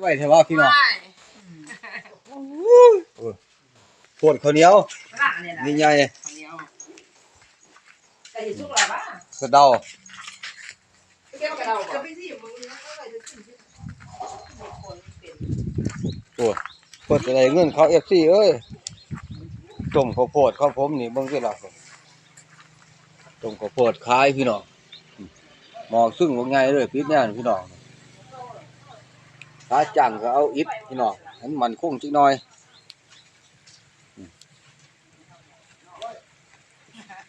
ไว้เถอะว่าพี่น้องใช่ปวดข้าวเหนียวร่างเนี่ยนะนี่ใหญ่ข้าวเหนียวแต่เห็นสุกแล้วปะสะเดาเกี่ยวกับเราจะบ่ไปที่มึงนะอะไรจะขึ้นที่ปวดปวดอะไรเงินเขา FC เอ้ยต้มข้าวโพดเขาผมนี่เบิ่งสิล่ะต้มข้าวโพดขายพี่น้องหมอกซึ่งว่าไงเลยปิดแน่นพี่น้อง ถ้าจังก็เอาอิฐพี่น้องให้มันคงจักหน่อย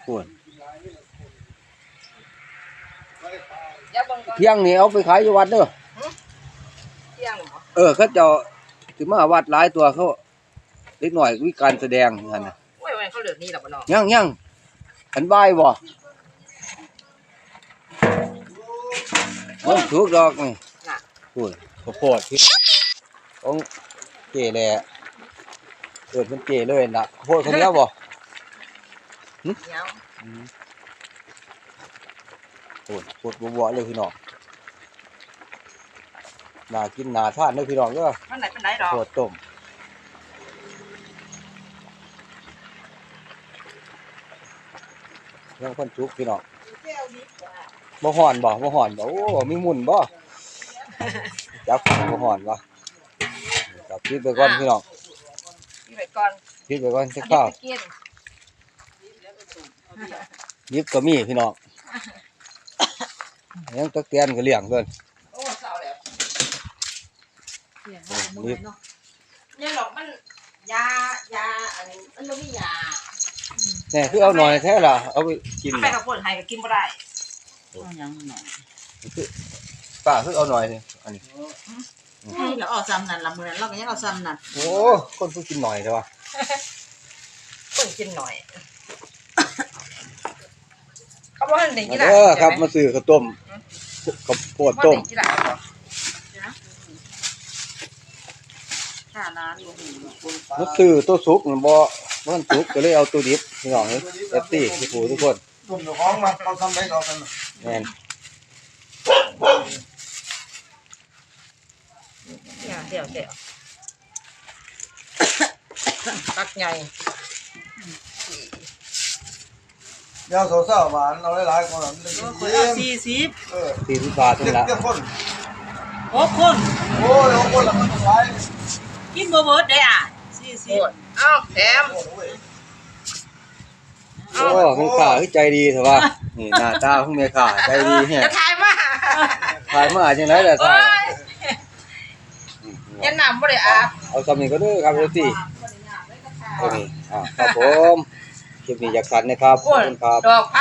ปวดอย่าเบิ่งก่อนเที่ยงนี่เอาไปขายอยู่วัดเด้อเที่ยงเหรอเออเขาเจ้าสิมาวัดหลายตัวเขาเล็กหน่อยมีการแสดงนั่นน่ะโอ้ยวันเขาเหลือนี่แหละบ่น้องยังยังอันบายบ่โอ้ถูกดอกนี่น่ะพูด ข้าวโพดที่ของเจแหละเกิดเป็นเจเลยน่ะข้าวโพดคนเดียวบ่เหนียวโอ้ยปวดบัวๆเลยพี่น้องน่ากินน่าทานเด้อพี่น้องเด้อมันไหนเป็นไหนดอกโคตรต้มยังคนจุกพี่น้องแก้วนี้บ่ฮ้อนบ่บ่ฮ้อนบ่โอ้มีหมุนบ่ จับบ่ฮ้อนบ่จับพิดไปก่อนพี่น้องนี่ไปก่อนพิดไปก่อนสักอันข้าวนี้ไปกินยิบก็มีพี่น้องยังตะเกียนก็เลี้ยงเพิ่นโอ้เศร้าแล้วเสียงว่ามึงเนาะเนี่ยหรอกมันยายาอันนี้มันบ่มียาแน่คือเอาหน่อยแท้ล่ะเอาไปกินไปกับคนไทยก็กินบ่ได้ยังหน่อย ป้าคือเอาหน่อยนี่อันนี้ แล้วเอาซ้ำนั่นละมือนั้นเราก็ยังเอาซ้ำนั่นโอ้ คนเพิ่งกินหน่อยแต่ว่าคนกินหน่อย เขาบอกให้เด็กมากีฬาเด้อครับ มาซื้อข้าวต้มข้าวโพดว่าต้มเด็กกีฬาบ่ค่าร้านบ่หูมาซื้อตัวสุกมันบ่มันสุกก็เลยเอาตัวดิบพี่น้องเอ้ยเอฟซีทุกผู้ทุกคนตุ่มเจ้าของมาเขาทำได้เขากันแม่น เนี่ยเดี๋ยวเดี๋ยวตักใหญ่ยาวสาวๆหวานเราหลายๆคนมันก็คกิอยนเอาเยี่ยมสี่สิบเออสี่สิบบาทเจ็นี่ดละเจ็ดคนหกคน โอ้ยหกคนละมันหลายกินบ่เบิดได้อะสี่สิโอ้บยเอ้าแถมโอ้ยโอ้มันขาคือใจดีเถอะว่านี่หน้าตาของแม่ขาใจดีแฮะจะทายมาขายมาจังได๋ล่ะโอ้ซ่ายยันนำบ่ได้อาบเอาซ้ำนี้ก็เด้อครับเอฟซีตัวนี้อ่าครับผมคลิปนี้อยากสันนะครับขอบคุณครับ ดอกพัก